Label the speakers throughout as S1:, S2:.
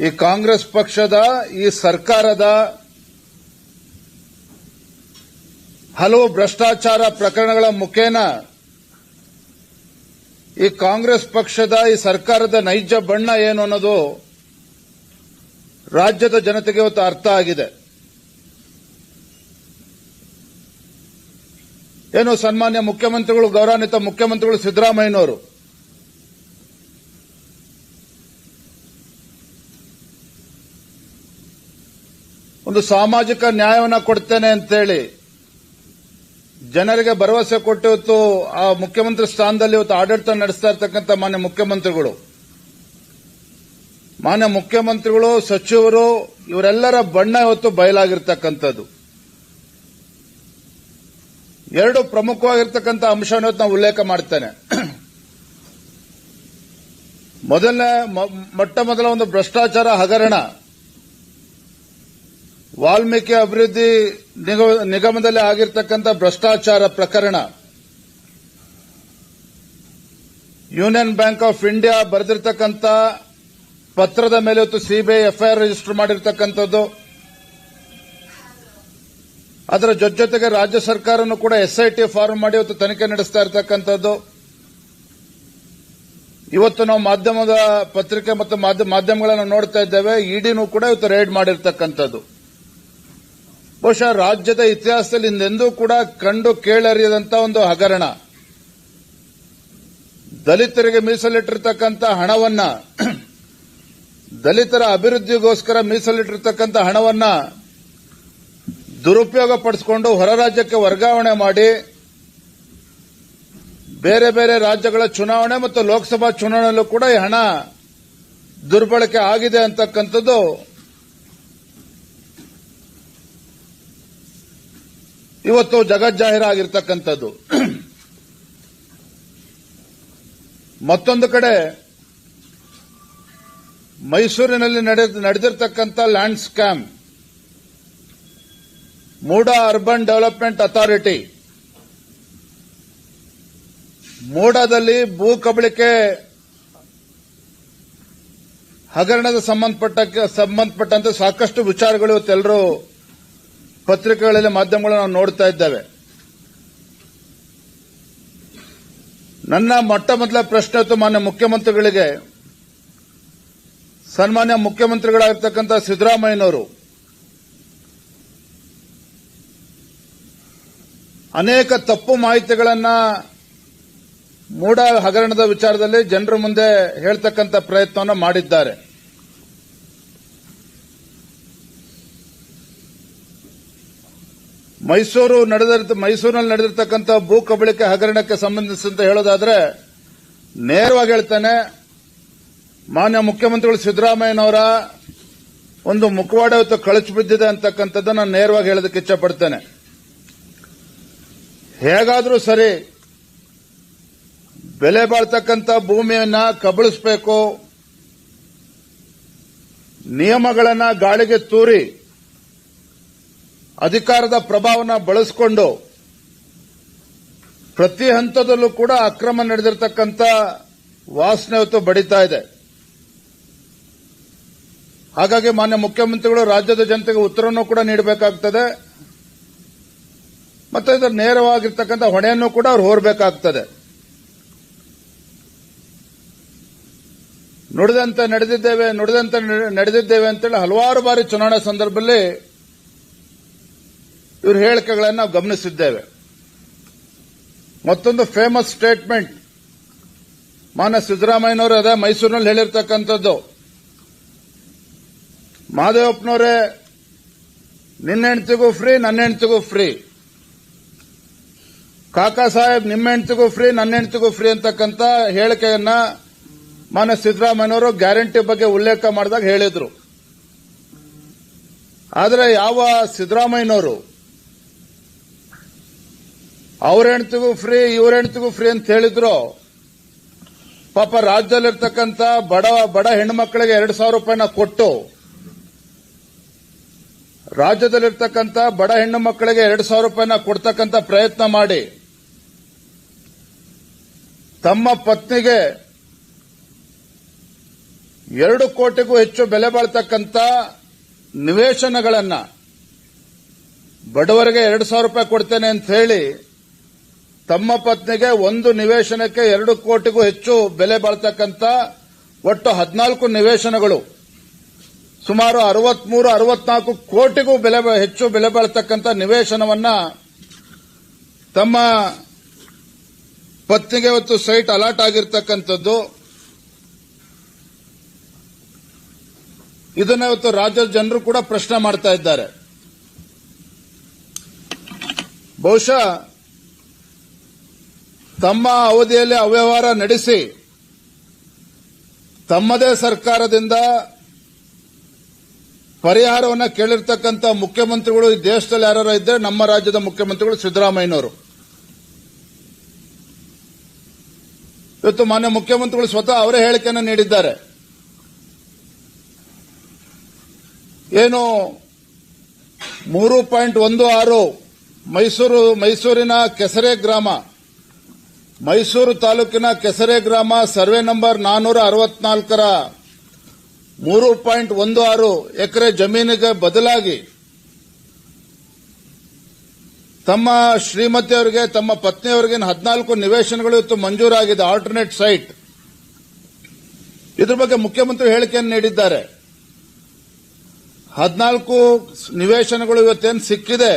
S1: ಈ ಕಾಂಗ್ರೆಸ್ ಪಕ್ಷದ, ಈ ಸರ್ಕಾರದ ಹಲವು ಭ್ರಷ್ಟಾಚಾರ ಪ್ರಕರಣಗಳ ಮುಖೇನ ಈ ಕಾಂಗ್ರೆಸ್ ಪಕ್ಷದ, ಈ ಸರ್ಕಾರದ ನೈಜ ಬಣ್ಣ ಏನು ಅನ್ನೋದು ರಾಜ್ಯದ ಜನತೆಗೆ ಇವತ್ತು ಅರ್ಥ ಆಗಿದೆ. ಏನು ಸನ್ಮಾನ್ಯ ಮುಖ್ಯಮಂತ್ರಿಗಳು ಗೌರವಾನ್ವಿತ ಮುಖ್ಯಮಂತ್ರಿಗಳು ಸಿದ್ದರಾಮಯ್ಯನವರು ಒಂದು ಸಾಮಾಜಿಕ ನ್ಯಾಯವನ್ನು ಕೊಡ್ತೇನೆ ಅಂತೇಳಿ ಜನರಿಗೆ ಭರವಸೆ ಕೊಟ್ಟು ಇವತ್ತು ಆ ಮುಖ್ಯಮಂತ್ರಿ ಸ್ಥಾನದಲ್ಲಿ ಇವತ್ತು ಆಡಳಿತ ನಡೆಸ್ತಾ ಇರತಕ್ಕಂಥ ಮಾನ್ಯ ಮುಖ್ಯಮಂತ್ರಿಗಳು. ಮಾನ್ಯ ಮುಖ್ಯಮಂತ್ರಿಗಳು, ಸಚಿವರು, ಇವರೆಲ್ಲರ ಬಣ್ಣ ಇವತ್ತು ಬಯಲಾಗಿರ್ತಕ್ಕಂಥದ್ದು. ಎರಡು ಪ್ರಮುಖವಾಗಿರ್ತಕ್ಕಂಥ ಅಂಶವನ್ನು ನಾವು ಉಲ್ಲೇಖ ಮಾಡ್ತೇನೆ. ಮೊದಲನೇ ಮೊಟ್ಟ ಮೊದಲ ಒಂದು ಭ್ರಷ್ಟಾಚಾರ ಹಗರಣ. ವಾಲ್ಮೀಕಿ ಅಭಿವೃದ್ಧಿ ನಿಗ- ನಿಗಮದಲ್ಲಿ ಆಗಿರ್ತಕ್ಕಂಥ ಭ್ರಷ್ಟಾಚಾರ ಪ್ರಕರಣ. ಯೂನಿಯನ್ ಬ್ಯಾಂಕ್ ಆಫ್ ಇಂಡಿಯಾ ಬರೆದಿರ್ತಕ್ಕಂಥ ಪತ್ರದ ಮೇಲೆ ಇವತ್ತು ಸಿಬಿಐ ಎಫ್ಐಆರ್ ರಿಜಿಸ್ಟರ್ ಮಾಡಿರ್ತಕ್ಕಂಥದ್ದು. ಅದರ ಜೊತೆ, ಜೊತೆಗೆ ರಾಜ್ಯ ಸರ್ಕಾರನೂ ಕೂಡ ಎಸ್ಐಟಿ ಫಾರ್ಮ್ ಮಾಡಿ ಇವತ್ತು ತನಿಖೆ ನಡೆಸ್ತಾ ಇರತಕ್ಕಂಥದ್ದು. ಇವತ್ತು ನಾವು ಮಾಧ್ಯಮದ ಪತ್ರಿಕೆ ಮತ್ತು ಮಾಧ್ಯ- ಮಾಧ್ಯಮಗಳನ್ನು ನೋಡ್ತಾ ಇದ್ದೇವೆ. ಇಡಿನೂ ಕೂಡ ಇವತ್ತು ರೇಡ್ ಮಾಡಿರ್ತಕ್ಕಂಥದ್ದು. ಬಹುಶಃ ರಾಜ್ಯದ ಇತಿಹಾಸದಲ್ಲಿ ಇಂದೆಂದೂ ಕೂಡ ಕಂಡು ಕೇಳರಿಯದಂತ ಒಂದು ಹಗರಣ. ದಲಿತರಿಗೆ ಮೀಸಲಿಟ್ಟಿರ್ತಕ್ಕಂಥ ಹಣವನ್ನ, ದಲಿತರ ಅಭಿವೃದ್ಧಿಗೋಸ್ಕರ ಮೀಸಲಿಟ್ಟಿರ್ತಕ್ಕಂಥ ಹಣವನ್ನ ದುರುಪಯೋಗ ಪಡಿಸಿಕೊಂಡು ಹೊರ ರಾಜ್ಯಕ್ಕೆ ವರ್ಗಾವಣೆ ಮಾಡಿ, ಬೇರೆ ಬೇರೆ ರಾಜ್ಯಗಳ ಚುನಾವಣೆ ಮತ್ತು ಲೋಕಸಭಾ ಚುನಾವಣೆಯಲ್ಲೂ ಕೂಡ ಈ ಹಣ ದುರ್ಬಳಕೆ ಆಗಿದೆ ಅಂತಕ್ಕಂಥದ್ದು ಇವತ್ತು ಜಗಜ್ಜಾಹೀರಾಗಿರ್ತಕ್ಕಂಥದ್ದು. ಮತ್ತೊಂದು ಕಡೆ ಮೈಸೂರಿನಲ್ಲಿ ನಡೆದಿರತಕ್ಕಂಥ land scam. MUDA urban development authority. ಮೂಡಾದಲ್ಲಿ ಭೂ ಕಬಳಿಕೆ ಹಗರಣದ ಸಂಬಂಧಪಟ್ಟ, ಸಂಬಂಧಪಟ್ಟಂತೆ ಸಾಕಷ್ಟು ವಿಚಾರಗಳು ಇವತ್ತೆಲ್ಲರೂ ಪತ್ರಿಕೆಗಳಲ್ಲಿ ಮಾಧ್ಯಮಗಳು ನಾವು ನೋಡ್ತಾ ಇದ್ದೇವೆ. ನನ್ನ ಮೊಟ್ಟ ಮೊದಲ ಪ್ರಶ್ನೆ ಇತ್ತು ಮಾನ್ಯ ಮುಖ್ಯಮಂತ್ರಿಗಳಿಗೆ, ಸನ್ಮಾನ್ಯ ಮುಖ್ಯಮಂತ್ರಿಗಳಾಗಿರ್ತಕ್ಕಂಥ ಸಿದ್ದರಾಮಯ್ಯನವರು, ಅನೇಕ ತಪ್ಪು ಮಾಹಿತಿಗಳನ್ನ ಮೂಡ ಹಗರಣದ ವಿಚಾರದಲ್ಲಿ ಜನರ ಮುಂದೆ ಹೇಳ್ತಕ್ಕಂಥ ಪ್ರಯತ್ನವನ್ನು ಮಾಡಿದ್ದಾರೆ. ಮೈಸೂರು ನಡೆದ ಮೈಸೂರಿನಲ್ಲಿ ನಡೆದಿರ್ತಕ್ಕಂಥ ಭೂ ಕಬಳಿಕೆ ಹಗರಣಕ್ಕೆ ಸಂಬಂಧಿಸಿದಂತೆ ಹೇಳೋದಾದ್ರೆ, ನೇರವಾಗಿ ಹೇಳ್ತೇನೆ, ಮಾನ್ಯ ಮುಖ್ಯಮಂತ್ರಿಗಳು ಸಿದ್ದರಾಮಯ್ಯನವರ ಒಂದು ಮುಖವಾಡ ಇವತ್ತು ಕಳಚಿ ಬಿದ್ದಿದೆ ಅಂತಕ್ಕಂಥದ್ದನ್ನು ನಾನು ನೇರವಾಗಿ ಹೇಳೋದಕ್ಕೆ ಇಚ್ಛಪಡ್ತೇನೆ. ಹೇಗಾದರೂ ಸರಿ, ಬೆಲೆ ಬಾಳ್ತಕ್ಕಂಥ ಭೂಮಿಯನ್ನ ಕಬಳಿಸಬೇಕು, ನಿಯಮಗಳನ್ನು ಗಾಳಿಗೆ ತೂರಿ ಅಧಿಕಾರದ ಪ್ರಭಾವನ ಬಳಸಿಕೊಂಡು ಪ್ರತಿ ಹಂತದಲ್ಲೂ ಕೂಡ ಅಕ್ರಮ ನಡೆದಿರತಕ್ಕಂಥ ವಾಸನೆ ಹೊತ್ತು ಬಡಿತಾ ಇದೆ. ಹಾಗಾಗಿ ಮಾನ್ಯ ಮುಖ್ಯಮಂತ್ರಿಗಳು ರಾಜ್ಯದ ಜನತೆಗೆ ಉತ್ತರವನ್ನು ಕೂಡ ನೀಡಬೇಕಾಗ್ತದೆ. ಮತ್ತು ಇದರ ನೇರವಾಗಿರ್ತಕ್ಕಂಥ ಹೊಣೆಯನ್ನು ಕೂಡ ಅವ್ರು ಹೋರಬೇಕಾಗ್ತದೆ. ನುಡಿದಂತೆ ನಡೆದಿದ್ದೇವೆ, ನುಡಿದಂತೆ ನಡೆ- ನಡೆದಿದ್ದೇವೆ ಅಂತೇಳಿ ಹಲವಾರು ಬಾರಿ ಚುನಾವಣಾ ಸಂದರ್ಭದಲ್ಲಿ ಇವ್ರ ಹೇಳಿಕೆಗಳನ್ನು ನಾವು ಗಮನಿಸಿದ್ದೇವೆ. ಮತ್ತೊಂದು ಫೇಮಸ್ ಸ್ಟೇಟ್ಮೆಂಟ್ ಮಾನ್ಯ ಸಿದ್ದರಾಮಯ್ಯನವರು ಅದೇ ಮೈಸೂರಿನಲ್ಲಿ ಹೇಳಿರ್ತಕ್ಕಂಥದ್ದು. ಮಾದೇವಪ್ಪನವರೇ, ನಿನ್ನ ಹೆಂಡ್ತಿಗೂ ಫ್ರೀ ನನ್ನ ಹೆಂಡ್ತಿಗೂ ಫ್ರೀ ಕಾಕಾ ಸಾಹೇಬ್, ನಿಮ್ಮ ಹೆಂಡ್ತಿಗೂ ಫ್ರೀ ನನ್ನ ಹೆಂಡ್ತಿಗೂ ಫ್ರೀ ಅಂತಕ್ಕಂಥ ಹೇಳಿಕೆಯನ್ನ ಮಾನ್ಯ ಸಿದ್ದರಾಮಯ್ಯನವರು ಗ್ಯಾರಂಟಿ ಬಗ್ಗೆ ಉಲ್ಲೇಖ ಮಾಡಿದಾಗ ಹೇಳಿದ್ರು. ಆದರೆ ಯಾವ ಸಿದ್ದರಾಮಯ್ಯನವರು ಅವ್ರ ಹೆಣ್ತಿಗೂ ಫ್ರೀ ಇವ್ರ ಹೆಣ್ತಿಗೂ ಫ್ರೀ ಅಂತ ಹೇಳಿದ್ರು. ಪಾಪ ರಾಜ್ಯದಲ್ಲಿರ್ತಕ್ಕಂಥ ಬಡ ಬಡ ಹೆಣ್ಮಕ್ಳಿಗೆ ಎರಡು ಸಾವಿರ ರೂಪಾಯಿನ ಕೊಟ್ಟು, ರಾಜ್ಯದಲ್ಲಿರ್ತಕ್ಕಂಥ ಬಡ ಹೆಣ್ಣು ಮಕ್ಕಳಿಗೆ ಎರಡು ಸಾವಿರ ರೂಪಾಯಿನ ಕೊಡ್ತಕ್ಕಂಥ ಪ್ರಯತ್ನ ಮಾಡಿ, ತಮ್ಮ ಪತ್ನಿಗೆ ಎರಡು ಕೋಟಿಗೂ ಹೆಚ್ಚು ಬೆಲೆ ಬಾಳ್ತಕ್ಕಂಥ ನಿವೇಶನಗಳನ್ನು ಬಡವರಿಗೆ ಎರಡು ಸಾವಿರ ರೂಪಾಯಿ ಕೊಡ್ತೇನೆ ಅಂತ ಹೇಳಿ ತಮ್ಮ ಪತ್ನಿಗೆ ಒಂದು ನಿವೇಶನಕ್ಕೆ ಎರಡು ಕೋಟಿಗೂ ಹೆಚ್ಚು ಬೆಲೆ ಬಾಳ್ತಕ್ಕಂಥ ಒಟ್ಟು ಹದಿನಾಲ್ಕು ನಿವೇಶನಗಳು. ಸುಮಾರು ಅರವತ್ಮೂರು, ಅರವತ್ನಾಲ್ಕು ಕೋಟಿಗೂ ಬೆಲೆ ಹೆಚ್ಚು ಬೆಲೆ ಬಾಳ್ತಕ್ಕಂಥ ನಿವೇಶನವನ್ನ ತಮ್ಮ ಪತ್ನಿಗೆ ಇವತ್ತು ಸೈಟ್ ಅಲಾಟ್ ಆಗಿರ್ತಕ್ಕಂಥದ್ದು. ಇದನ್ನ ಇವತ್ತು ರಾಜ್ಯದ ಜನರು ಕೂಡ ಪ್ರಶ್ನೆ ಮಾಡ್ತಾ ಇದ್ದಾರೆ. ಬಹುಶಃ ತಮ್ಮ ಅವಧಿಯಲ್ಲಿ ಅವ್ಯವಹಾರ ನಡೆಸಿ, ತಮ್ಮದೇ ಸರ್ಕಾರದಿಂದ ಪರಿಹಾರವನ್ನು ಕೇಳಿರ್ತಕ್ಕಂಥ ಮುಖ್ಯಮಂತ್ರಿಗಳು ಈ ದೇಶದಲ್ಲಿ ಯಾರು ಇದ್ದರೆ ನಮ್ಮ ರಾಜ್ಯದ ಮುಖ್ಯಮಂತ್ರಿಗಳು ಸಿದ್ದರಾಮಯ್ಯನವರು. ಇವತ್ತು ಮಾನ್ಯ ಮುಖ್ಯಮಂತ್ರಿಗಳು ಸ್ವತಃ ಅವರೇ ಹೇಳಿಕೆಯನ್ನು ನೀಡಿದ್ದಾರೆ. ಏನು ಮೂರು ಪಾಯಿಂಟ್ ಒಂದು ಆರು ಮೈಸೂರು ಮೈಸೂರಿನ ಕೆಸರೆ ಗ್ರಾಮ ಮೈಸೂರು ತಾಲೂಕಿನ ಕೆಸರೆ ಗ್ರಾಮ ಸರ್ವೆ ನಂಬರ್ ನಾನ್ನೂರ ಅರವತ್ನಾಲ್ಕರ ಮೂರು ಪಾಯಿಂಟ್ ಒಂದು ಆರು ಎಕರೆ ಜಮೀನಿಗೆ ಬದಲಾಗಿ ತಮ್ಮ ಶ್ರೀಮತಿಯವರಿಗೆ, ತಮ್ಮ ಪತ್ನಿಯವರಿಗೆ ಹದಿನಾಲ್ಕು ನಿವೇಶನಗಳು ಇವತ್ತು ಮಂಜೂರಾಗಿದೆ ಆಲ್ಟರ್ನೇಟ್ ಸೈಟ್ ಇದ್ರ ಬಗ್ಗೆ ಮುಖ್ಯಮಂತ್ರಿ ಹೇಳಿಕೆಯನ್ನು ನೀಡಿದ್ದಾರೆ. ಹದಿನಾಲ್ಕು ನಿವೇಶನಗಳು ಇವತ್ತೇನು ಸಿಕ್ಕಿದೆ?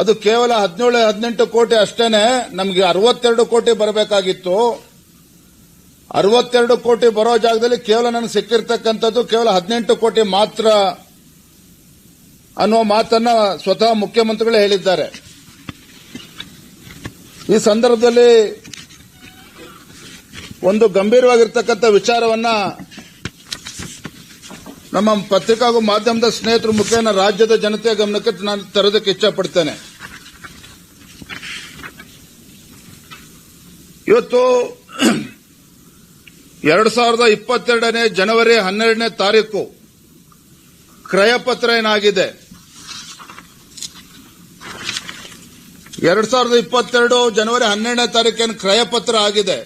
S1: ಅದು ಕೇವಲ ಹದಿನೇಳು, ಹದಿನೆಂಟು ಕೋಟಿ ಅಷ್ಟೇನೆ, ನಮಗೆ ಅರವತ್ತೆರಡು ಕೋಟಿ ಬರಬೇಕಾಗಿತ್ತು. ಅರವತ್ತೆರಡು ಕೋಟಿ ಬರೋ ಜಾಗದಲ್ಲಿ ಕೇವಲ ನನಗೆ ಸಿಕ್ಕಿರ್ತಕ್ಕಂಥದ್ದು ಕೇವಲ ಹದಿನೆಂಟು ಕೋಟಿ ಮಾತ್ರ ಅನ್ನೋ ಮಾತನ್ನ ಸ್ವತಃ ಮುಖ್ಯಮಂತ್ರಿಗಳೇ ಹೇಳಿದ್ದಾರೆ. ಈ ಸಂದರ್ಭದಲ್ಲಿ ಒಂದು ಗಂಭೀರವಾಗಿರ್ತಕ್ಕಂಥ ವಿಚಾರವನ್ನ ನಮ್ಮ ಪತ್ರಿಕಾ ಹಾಗೂ ಮಾಧ್ಯಮದ ಸ್ನೇಹಿತರ ಮುಖೇನ ರಾಜ್ಯದ ಜನತೆಯ ಗಮನಕ್ಕೆ ನಾನು ತರೋದಕ್ಕೆ ಇಚ್ಛಪಡ್ತೇನೆ. ಇವತ್ತು ಎರಡು ಸಾವಿರದ ಇಪ್ಪತ್ತೆರಡನೇ ಜನವರಿ ಹನ್ನೆರಡನೇ ತಾರೀಕು ಕ್ರಯಪತ್ರ ಏನಾಗಿದೆ? ಎರಡ್ ಸಾವಿರದ ಇಪ್ಪತ್ತೆರಡು ಜನವರಿ ಹನ್ನೆರಡನೇ ತಾರೀಕೇನು ಕ್ರಯಪತ್ರ ಆಗಿದೆ.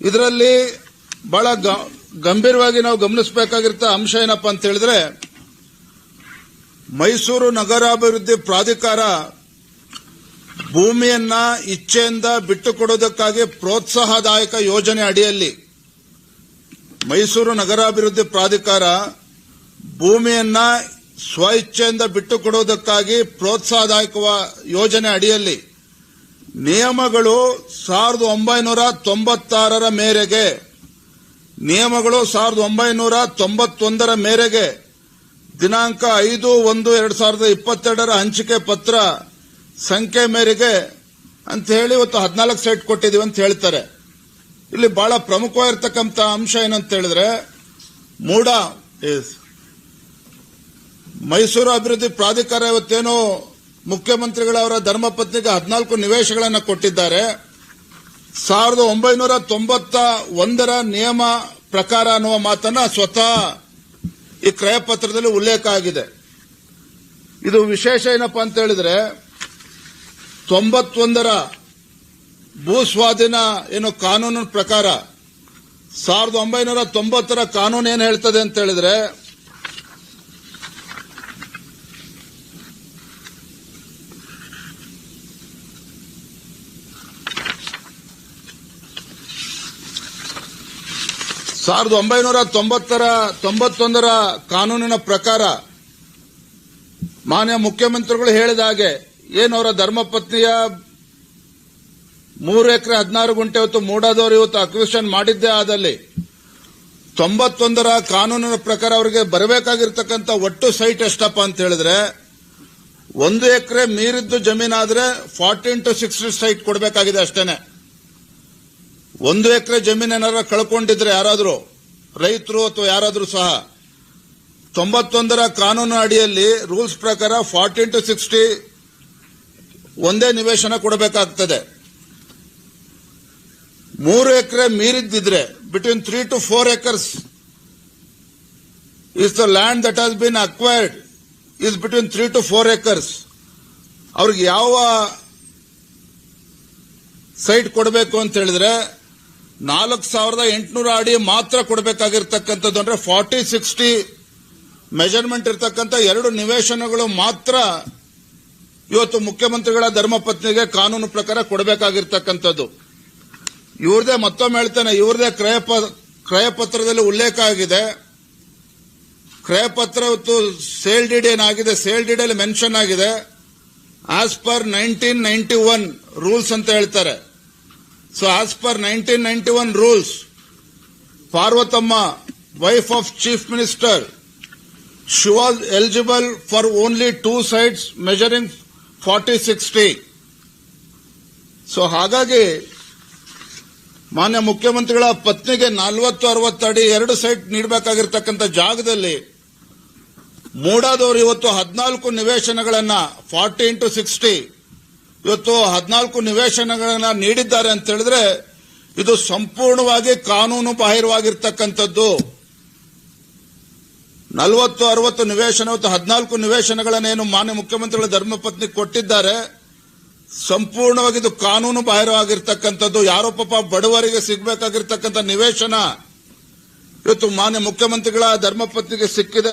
S1: ಇದರಲ್ಲಿ ಬಹಳ ಗಂಭೀರವಾಗಿ ನಾವು ಗಮನಿಸಬೇಕಾಗಿರ್ತ ಅಂಶ ಏನಪ್ಪಾ ಅಂತ ಹೇಳಿದ್ರೆ ಮೈಸೂರು ನಗರಾಭಿವೃದ್ಧಿ ಪ್ರಾಧಿಕಾರ ಭೂಮಿಯನ್ನ ಇಚ್ಛೆಯಿಂದ ಬಿಟ್ಟುಕೊಡೋದಕ್ಕಾಗಿ ಪ್ರೋತ್ಸಾಹದಾಯಕ ಯೋಜನೆ ಅಡಿಯಲ್ಲಿ ಮೈಸೂರು ನಗರಾಭಿವೃದ್ಧಿ ಪ್ರಾಧಿಕಾರ ಭೂಮಿಯನ್ನ ಸ್ವ ಇಚ್ಛೆಯಿಂದ ಬಿಟ್ಟುಕೊಡುವುದಕ್ಕಾಗಿ ಪ್ರೋತ್ಸಾಹದಾಯಕ ಯೋಜನೆ ಅಡಿಯಲ್ಲಿ ನಿಯಮಗಳು ಸಾವಿರದ ಒಂಬೈನೂರ ತೊಂಬತ್ತಾರರ ಮೇರೆಗೆ, ನಿಯಮಗಳು ಸಾವಿರದ ಒಂಬೈನೂರ ತೊಂಬತ್ತೊಂದರ ಮೇರೆಗೆ ದಿನಾಂಕ ಐದು ಒಂದು ಎರಡು ಸಾವಿರದ ಇಪ್ಪತ್ತೆರಡರ ಹಂಚಿಕೆ ಪತ್ರ ಸಂಖ್ಯೆ ಮೇರೆಗೆ ಅಂತ ಹೇಳಿ ಇವತ್ತು ಹದಿನಾಲ್ಕು ಸೈಟ್ ಕೊಟ್ಟಿದ್ದೀವಿ ಅಂತ ಹೇಳ್ತಾರೆ. ಇಲ್ಲಿ ಬಹಳ ಪ್ರಮುಖವಾಗಿರ್ತಕ್ಕಂಥ ಅಂಶ ಏನಂತ ಹೇಳಿದ್ರೆ, ಮೂಡ ಮೈಸೂರು ಅಭಿವೃದ್ಧಿ ಪ್ರಾಧಿಕಾರ ಇವತ್ತೇನು ಮುಖ್ಯಮಂತ್ರಿಗಳವರ ಧರ್ಮಪತ್ನಿಗೆ ಹದಿನಾಲ್ಕು ನಿವೇಶಗಳನ್ನು ಕೊಟ್ಟಿದ್ದಾರೆ. ಸಾವಿರದ ಒಂಬೈನೂರ ತೊಂಬತ್ತ ಒಂದರ ನಿಯಮ ಪ್ರಕಾರ ಅನ್ನುವ ಮಾತನ್ನ ಸ್ವತಃ ಈ ಕ್ರಯಪತ್ರದಲ್ಲಿ ಉಲ್ಲೇಖ ಆಗಿದೆ. ಇದು ವಿಶೇಷ ಏನಪ್ಪಾ ಅಂತ ಹೇಳಿದ್ರೆ ತೊಂಬತ್ತೊಂದರ ಭೂಸ್ವಾಧೀನ ಏನು ಕಾನೂನಿನ ಪ್ರಕಾರ ಸಾವಿರದ ಒಂಬೈನೂರ ತೊಂಬತ್ತರ ಕಾನೂನು ಏನು ಹೇಳ್ತದೆ ಅಂತ ಹೇಳಿದ್ರೆ, ಸಾವಿರದ ಒಂಬೈನೂರ ತೊಂಬತ್ತರ, ತೊಂಬತ್ತೊಂದರ ಕಾನೂನಿನ ಪ್ರಕಾರ ಮಾನ್ಯ ಮುಖ್ಯಮಂತ್ರಿಗಳು ಹೇಳಿದ ಹಾಗೆ ಏನು ಅವರ ಧರ್ಮಪತ್ನಿಯ ಮೂರು ಎಕರೆ ಹದಿನಾರು ಗುಂಟೆ ಹೊತ್ತು ಮೂಡಾದವರು ಇವತ್ತು ಅಕ್ವಿಷನ್ ಮಾಡಿದ್ದೇ ಆದಲ್ಲಿ ತೊಂಬತ್ತೊಂದರ ಕಾನೂನಿನ ಪ್ರಕಾರ ಅವರಿಗೆ ಬರಬೇಕಾಗಿರ್ತಕ್ಕಂಥ ಒಟ್ಟು ಸೈಟ್ ಎಷ್ಟಪ್ಪ ಅಂತ ಹೇಳಿದ್ರೆ ಒಂದು ಎಕರೆ ಮೀರಿದ್ದು ಜಮೀನಾದ್ರೆ ಫಾರ್ಟೀನ್ ಟು ಸಿಕ್ಸ್ಟಿ ಸೈಟ್ ಕೊಡಬೇಕಾಗಿದೆ ಅಷ್ಟೇನೆ. ಒಂದು ಎಕರೆ ಜಮೀನು ಏನಾರ ಕಳ್ಕೊಂಡಿದ್ರೆ ಯಾರಾದರೂ ರೈತರು ಅಥವಾ ಯಾರಾದರೂ ಸಹ ತೊಂಬತ್ತೊಂದರ ಕಾನೂನು ಅಡಿಯಲ್ಲಿ ರೂಲ್ಸ್ ಪ್ರಕಾರ ಫಾರ್ಟೀನ್ ಟು ಸಿಕ್ಸ್ಟಿ ಒಂದೇ ನಿವೇಶನ ಕೊಡಬೇಕಾಗ್ತದೆ. ಮೂರು ಎಕರೆ ಮೀರಿದ್ದಿದ್ರೆ between three to four acres is the land that has been acquired is between three to four acres ಅವ್ರಿಗೆ ಯಾವ ಸೈಟ್ ಕೊಡಬೇಕು ಅಂತ ಹೇಳಿದ್ರೆ, ನಾಲ್ಕು ಸಾವಿರದ ಎಂಟುನೂರ ಅಡಿ ಮಾತ್ರ ಕೊಡಬೇಕಾಗಿರ್ತಕ್ಕಂಥದ್ದು ಅಂದ್ರೆ ಫಾರ್ಟಿ ಸಿಕ್ಸ್ಟಿ ಮೆಜರ್ಮೆಂಟ್ ಇರತಕ್ಕಂಥ ಎರಡು ನಿವೇಶನಗಳು ಮಾತ್ರ ಇವತ್ತು ಮುಖ್ಯಮಂತ್ರಿಗಳ ಧರ್ಮಪತ್ನಿಗೆ ಕಾನೂನು ಪ್ರಕಾರ ಕೊಡಬೇಕಾಗಿರ್ತಕ್ಕಂಥದ್ದು. ಇವ್ರದೇ ಮತ್ತೊಮ್ಮೆ ಹೇಳ್ತಾನೆ, ಇವ್ರದೇ ಕ್ರಯ ಪ- ಕ್ರಯ ಪತ್ರದಲ್ಲಿ ಉಲ್ಲೇಖ ಆಗಿದೆ. ಕ್ರಯ ಪತ್ರ ಸೇಲ್ ಡಿಡ್ ಏನಾಗಿದೆ ಸೇಲ್ ಡಿಡ್ ಅಲ್ಲಿ ಮೆನ್ಷನ್ ಆಗಿದೆ. As per nineteen ninety one rules ಅಂತ ಹೇಳ್ತಾರೆ. So as per nineteen ninety one rules Parvathamma wife of chief minister she was eligible for only two sides measuring forty sixty so ಹಾಗಾಗಿ ಮಾನ್ಯ ಮುಖ್ಯಮಂತ್ರಿಗಳ ಪತ್ನಿಗೆ ನಲವತ್ತು, ಅರವತ್ತು ಅಡಿ ಎರಡು ಸೈಟ್ ನೀಡಬೇಕಾಗಿರ್ತಕ್ಕಂಥ ಜಾಗದಲ್ಲಿ ಮೂಡಾದವರು ಇವತ್ತು ಹದಿನಾಲ್ಕು ನಿವೇಶನಗಳನ್ನ ಫಾರ್ಟಿ ಇಂಟು ಸಿಕ್ಸ್ಟಿ ಇವತ್ತು ಹದಿನಾಲ್ಕು ನಿವೇಶನಗಳನ್ನ ನೀಡಿದ್ದಾರೆ ಅಂತ ಹೇಳಿದ್ರೆ ಇದು ಸಂಪೂರ್ಣವಾಗಿ ಕಾನೂನು ಬಾಹಿರವಾಗಿರ್ತಕ್ಕಂಥದ್ದು. ನಲವತ್ತು, ಅರವತ್ತು ನಿವೇಶನ ಹದಿನಾಲ್ಕು ನಿವೇಶನಗಳನ್ನೇನು ಮಾನ್ಯ ಮುಖ್ಯಮಂತ್ರಿಗಳ ಧರ್ಮಪತ್ನಿ ಕೊಟ್ಟಿದ್ದಾರೆ. ಸಂಪೂರ್ಣವಾಗಿ ಇದು ಕಾನೂನು ಬಾಹಿರವಾಗಿರ್ತಕ್ಕಂಥದ್ದು. ಯಾರೋ ಪಾಪ ಬಡವರಿಗೆ ಸಿಗಬೇಕಾಗಿರ್ತಕ್ಕಂಥ ನಿವೇಶನ ಇವತ್ತು ಮಾನ್ಯ ಮುಖ್ಯಮಂತ್ರಿಗಳ ಧರ್ಮಪತ್ನಿಗೆ ಸಿಕ್ಕಿದೆ.